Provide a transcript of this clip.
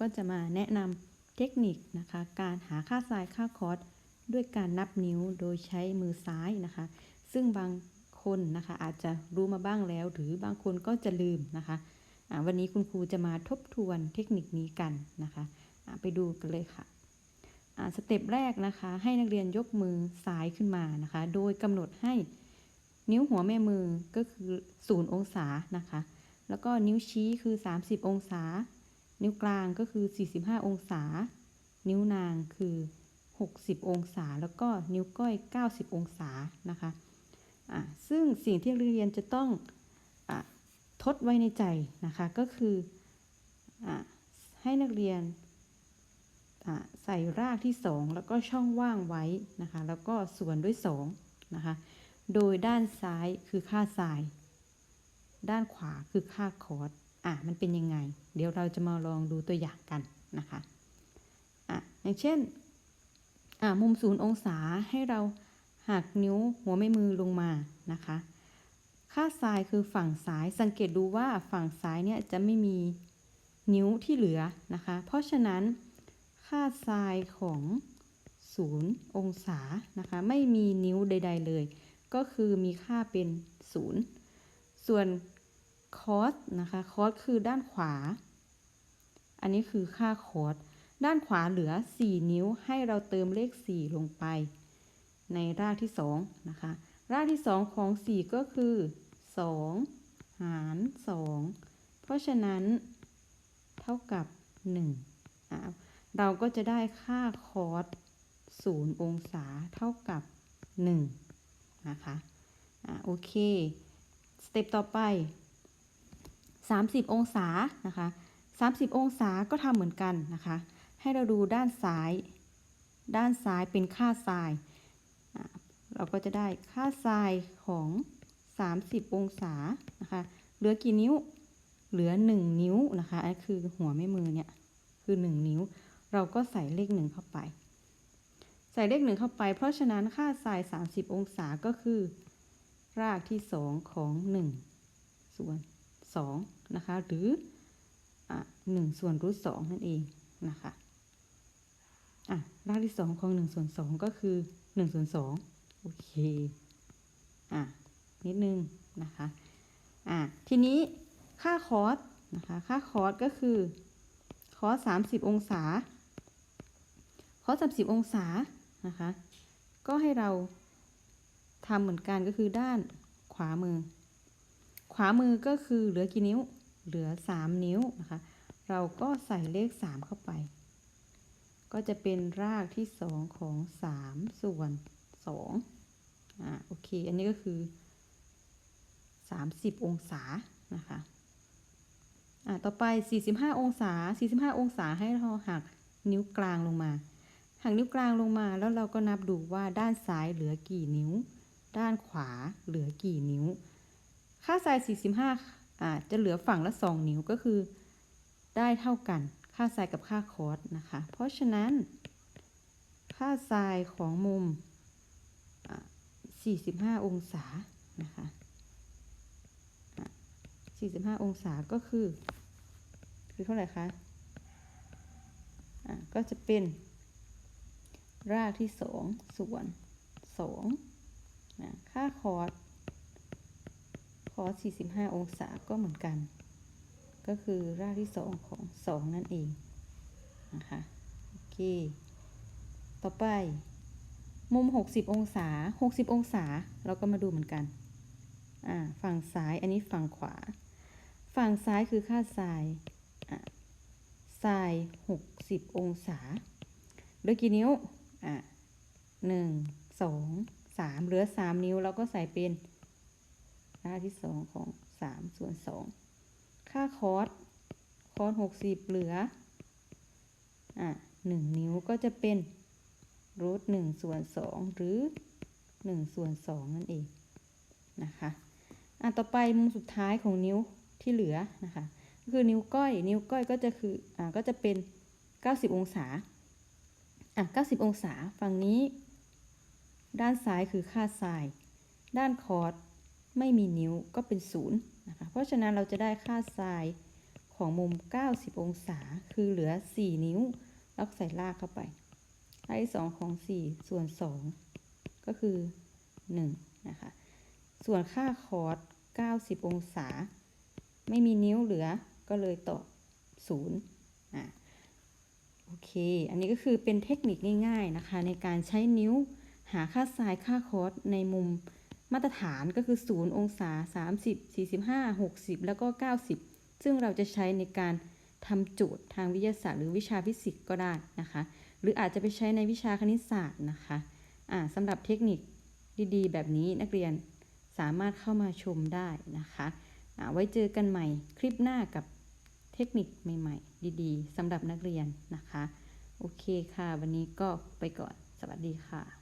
ก็จะมาแนะนำเทคนิคนะคะ การหาค่าไซน์ค่าคอสด้วยการนับนิ้วโดยใช้มือซ้ายนะคะ ซึ่งบางคนนะคะอาจจะรู้มาบ้างแล้ว หรือบางคนก็จะลืมนะคะวันนี้คุณครูจะมาทบทวนเทคนิคนี้กันนะคะอ่าไปดูกันเลยค่ะสเต็ปแรกนะคะให้นักเรียนยกมือซ้ายขึ้นมานะคะ โดยกำหนดให้นิ้วหัวแม่มือก็คือ 0 องศานะคะ แล้วก็นิ้วชี้คือ 30 องศา นิ้วกลางก็คือ 45 องศา นิ้วนางคือ 60 องศา แล้วก็นิ้วก้อย 90 องศานะคะอะซึ่งสิ่งที่นักเรียนจะต้องอทดไว้ในใจนะคะก็คืออะให้นักเรียนใส่รากที่ 2 แล้วก็ช่องว่างไว้นะคะแล้วก็ส่วนด้วย2นะคะโดยด้านซ้ายคือค่าทราย ด้านขวาคือค่าคอร์ส อะมันเป็นยังไง เดี๋ยวเราจะมาลองดูตัวอย่างกันนะคะอะอย่างเช่นอะมุมศูนย์องศาให้เราหักนิ้วหัวแม่มือลงมานะคะค่าทรายคือฝั่งซ้ายสังเกตดูว่าฝั่งซ้ายเนี่ยจะไม่มีนิ้วที่เหลือนะคะ เพราะฉะนั้นค่าทรายของศูนย์องศานะคะไม่มีนิ้วใด ๆเลย ก็คือมีค่าเป็นศูนย์ส่วน คอสนะคะคอสคือด้านขวา อันนี้คือค่าคอสด้านขวาเหลือ 4 นิ้วให้เราเติมเลข 4 ลงไป ในรากที่2นะคะรากที่ 2 ของ 4 ก็คือ 2 หาร 2 เพราะฉะนั้น เท่ากับ1อะเราก็จะได้ค่าคอส0องศาเท่ากับ 1 นะคะ อะโอเค สเต็ปต่อไป 30 องศานะคะ 30 องศาก็ทำเหมือนกันนะคะ ให้เราดูด้านซ้าย ด้านซ้ายเป็นค่าทราย เราก็จะได้ค่าทรายของ 30 องศานะคะเหลือกี่นิ้ว เหลือ 1 นิ้วนะคะอันคือหัวแม่มือเนี่ยคือ 1 นิ้ว เราก็ใส่เลข1เข้าไป ใส่เลข1เข้าไป เพราะฉะนั้นค่าทราย 30 องศาก็คือ รากที่ 2 ของ 1 ส่วน 2 นะคะ หรืออะ1ส่วนรูท2นั่นเองนะคะอะรากที่2ของ1ส่วน2ก็คือ1ส่วน2โอเคอะนิดนึงนะคะอะทีนี้ค่าคอสนะคะค่าคอสก็คือคอส30องศาคอส30องศานะคะก็ให้เราทำเหมือนกันก็คือด้านขวามือ ขวามือก็คือเหลือกี่นิ้ว เหลือ 3 นิ้วนะคะ เราก็ใส่เลข 3 เข้าไป ก็จะเป็นรากที่ 2 ของ 3 ส่วน2อ่าโอเค อันนี้ก็คือ 30 องศานะคะอ่าต่อไป 45 องศา 45 องศาให้เราหักนิ้วกลางลงมาหักนิ้วกลางลงมาแล้วเราก็นับดูว่าด้านซ้ายเหลือกี่นิ้ว ด้านขวาเหลือกี่นิ้ว ค่าไซน์45 อาจะเหลือฝั่งละ 2 นิ้วก็คือได้เท่ากัน ค่าไซน์กับค่าคอสนะคะ เพราะฉะนั้น ค่าไซน์ของมุม 45 องศานะคะ 45 องศาก็คือ คือเท่าไหร่คะอะก็จะเป็น รากที่ 2 ส่วน2นะค่าคอส อส45 องศาก็เหมือนกัน ก็คือรากที่2ของ 2 นั่นเอง นะคะ โอเค ต่อไป มุม 60 องศา 60 องศา เราก็มาดูเหมือนกัน อ่า ฝั่งซ้าย อันนี้ฝั่งขวา ฝั่งซ้ายคือค่าทราย อ่าทราย 60 องศาเหลือกี่นิ้ว อ่าหนึ่งสองสามเหลือ 3 นิ้ว เราก็ใส่เป็น ค่าที่สองของสามส่วนสองค่าคอสคอสหกสิบเหลือ อะหนึ่งนิ้วก็จะเป็นรูทหนึ่งส่วนสองหรือหนึ่งส่วนสองนั่นเองนะคะอะต่อไปมุมสุดท้ายของนิ้วที่เหลือนะคะก็คือนิ้วก้อย นิ้วก้อยก็จะคืออ่าก็จะเป็นเก้าสิบองศาอะเก้าสิบองศาฝั่งนี้ ด้านซ้ายคือค่าทรายด้านคอร์ส ไม่มีนิ้วก็เป็นศูนย์นะคะ เพราะฉะนั้นเราจะได้ค่าทรายของมุม 90 องศา คือเหลือ 4 นิ้วแล้วใส่ลากเข้าไปค่าที่2ของ 4 ส่วน 2 ก็คือ 1 นะคะ ส่วนค่าคอร์ส90 องศา ไม่มีนิ้วเหลือก็เลยตอบ0อะโอเค อันนี้ก็คือเป็นเทคนิคง่าย ๆนะคะ ในการใช้นิ้วหาค่าไซน์ค่าคอร์สในมุม มาตรฐานก็คือ 0 องศา 30 45 60 แล้วก็ 90 ซึ่งเราจะใช้ในการทำโจทย์ทางวิทยาศาสตร์หรือวิชาฟิสิกส์ก็ได้นะคะ หรืออาจจะไปใช้ในวิชาคณิตศาสตร์นะคะอ่าสำหรับเทคนิคดีๆ แบบนี้นักเรียนสามารถเข้ามาชมได้นะคะอ่าไว้เจอกันใหม่คลิปหน้ากับเทคนิคใหม่ ๆ ดีๆสำหรับนักเรียนนะคะ โอเคค่ะ วันนี้ก็ไปก่อน สวัสดีค่ะ